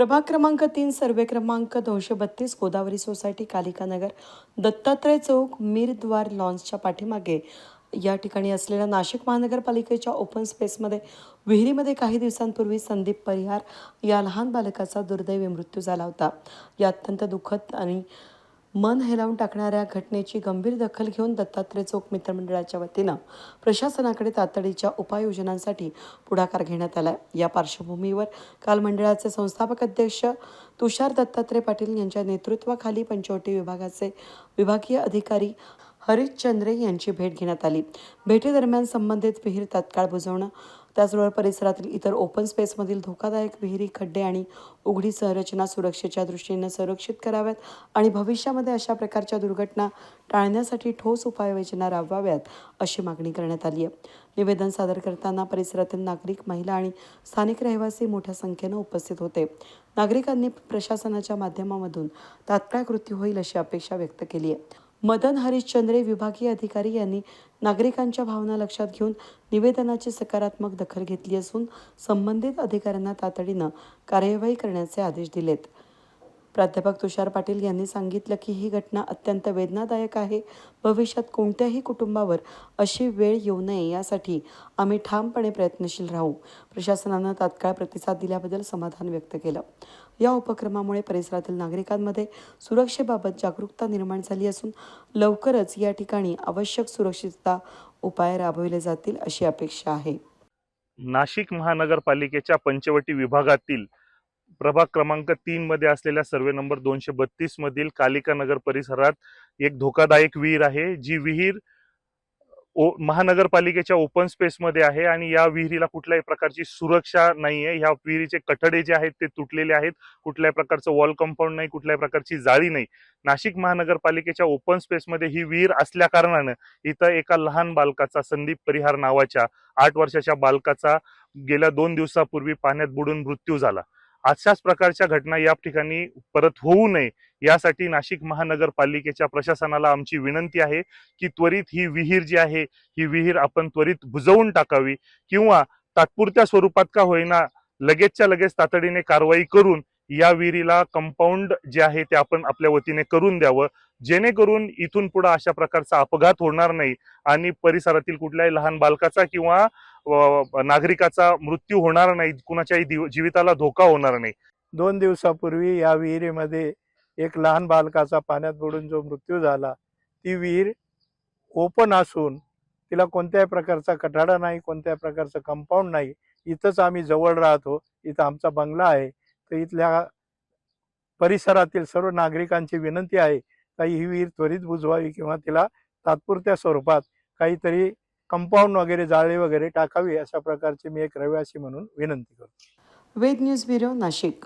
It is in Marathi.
प्रभाग क्रमांक तीन सर्वे क्रमांक दोनशे बत्तीस गोदावरी सोसायटी कालिकानगर दत्तात्रय चौक मीरद्वार लॉन्सच्या पाठीमागे. या ठिकाणी असलेल्या नाशिक महानगरपालिकेच्या ओपन स्पेसमध्ये विहिरीमध्ये काही दिवसांपूर्वी संदीप परिहार या लहान बालकाचा दुर्दैवी मृत्यू झाला होता. या अत्यंत दुःखद आणि मन हेलावून टाकणाऱ्या घटनेची गंभीर दखल घेऊन दत्तात्रय चौक मित्रमंडळाच्या वतीनं प्रशासनाकडे तातडीच्या उपाययोजनांसाठी पुढाकार घेण्यात आला या पार्श्वभूमीवर काल मंडळाचे संस्थापक अध्यक्ष तुषार दत्तात्रय पाटील यांच्या नेतृत्वाखाली पंचवटी विभागाचे विभागीय अधिकारी हरिश्चंद्रे यांची भेट घेण्यात आली. भेटीदरम्यान संबंधित विहीर तात्काळ बुजवणं त्याचबरोबर परिसरातील इतर ओपन स्पेसमधील धोकादायक विहिरी खड्डे आणि उघडी संरचना सुरक्षेच्या दृष्टीनं संरक्षित कराव्यात आणि भविष्यामध्ये अशा प्रकारच्या दुर्घटना टाळण्यासाठी ठोस उपाययोजना राबवाव्यात अशी मागणी करण्यात आली आहे. निवेदन सादर करताना परिसरातील नागरिक महिला आणि स्थानिक रहिवासी मोठ्या संख्येनं उपस्थित होते. नागरिकांनी प्रशासनाच्या माध्यमामधून तात्काळ कृती होईल अशी अपेक्षा व्यक्त केली आहे. मदन हरिश्चंद्रे विभागीय अधिकारी यांनी नागरिकांच्या भावना लक्षात घेऊन निवेदनाची सकारात्मक दखल घेतली असून संबंधित अधिकाऱ्यांना तातडीनं कार्यवाही करण्याचे आदेश दिलेत. प्राध्यापक तुषार पाटील यांनी सांगितलं की ही घटना अत्यंत वेदनादायक आहे. भविष्यात कोणत्याही कुटुंबावर अशी वेळ येऊ नये यासाठी आम्ही ठामपणे प्रयत्नशील राहू. प्रशासनानं तात्काळ प्रतिसाद दिल्याबद्दल समाधान व्यक्त केलं. या उपक्रमामुळे परिसरातील नागरिकांमध्ये सुरक्षेबाबत जागरूकता निर्माण झाली असून लवकरच या ठिकाणी आवश्यक सुरक्षितता उपाय राबविले जातील अशी अपेक्षा आहे. नाशिक महानगरपालिकेच्या पंचवटी विभागातील प्रभाग क्रमांक तीन मध्ये असलेल्या सर्वे नंबर दोनशे बत्तीस मधील कालिका नगर परिसरात एक धोकादायक विहीर आहे जी विहीर महानगरपालिकेच्या ओपन स्पेसमध्ये आहे आणि या विहिरीला कुठल्याही प्रकारची सुरक्षा नाही आहे ह्या विहिरीचे कठडे जे आहेत ते तुटलेले आहेत. कुठल्याही प्रकारचं वॉल कंपाऊंड नाही कुठल्याही प्रकारची जाळी नाही. नाशिक महानगरपालिकेच्या ओपन स्पेसमध्ये ही विहीर असल्या कारणानं इथं एका लहान बालकाचा संदीप परिहार नावाच्या आठ वर्षाच्या बालकाचा गेल्या दोन दिवसापूर्वी पाण्यात बुडून मृत्यू झाला. अशाच प्रकारच्या घटना या ठिकाणी परत होऊ नये यासाठी नाशिक महानगरपालिकेच्या प्रशासनाला आमची विनंती आहे की त्वरित ही विहीर जी आहे ही विहीर आपण त्वरित बुजवून टाकावी किंवा तात्पुरत्या स्वरूपात का होईना लगेचच्या लगेच तातडीने कारवाई करून या विहिरीला कंपाऊंड जे आहे ते आपण आपल्या वतीने करून द्यावं. जेणेकरून इथून पुढे अशा प्रकारचा अपघात होणार नाही आणि परिसरातील कुठल्याही लहान बालकाचा किंवा नागरिकाचा मृत्यू होणार नाही कुणाच्याही जीविताला धोका होणार नाही. दोन दिवसापूर्वी या विहिरीमध्ये एक लहान बालकाचा पाण्यात बुडून जो मृत्यू झाला ती विहीर ओपन असून तिला कोणत्याही प्रकारचा कठाडा नाही कोणत्याही प्रकारचं कंपाऊंड नाही. इथंच आम्ही जवळ राहतो. इथं आमचा बंगला आहे. तर इथल्या परिसरातील सर्व नागरिकांची विनंती आहे काही ही विहीर त्वरित बुजवावी किंवा तिला तात्पुरत्या स्वरूपात काहीतरी कंपाऊंड वगैरे जाळे वगैरे टाकावी अशा प्रकारची मी एक रहिवासी म्हणून विनंती करतो. Ved news bureau Nashik.